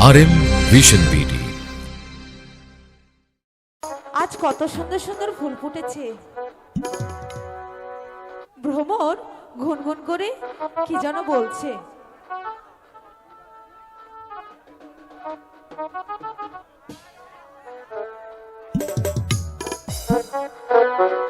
আর vision BD আজ কত সুন্দর সুন্দর ফুল ফুটেছে ভ্রমণ ঘুনঘুন করে কি যেন বলছে Thank you.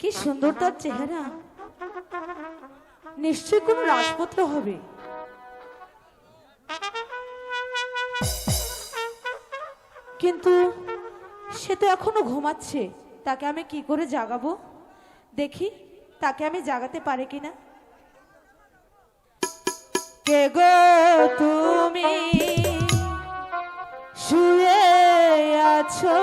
কি সুন্দর তার চেহারা। নিশ্চয় কোন রাজপুত্র হবে। কিন্তু সে তো এখনও ঘুমাচ্ছে। তাকে আমি কি করে জাগাবো? দেখি, তাকে আমি জাগাতে পারি কিনা? কে গো তুমি? শুয়ে আছো?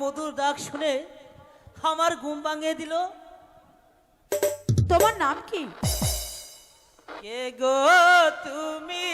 মধুর ডাক শুনে আমার ঘুম ভাঙিয়ে দিল। তোমার নাম কি? কে গো তুমি?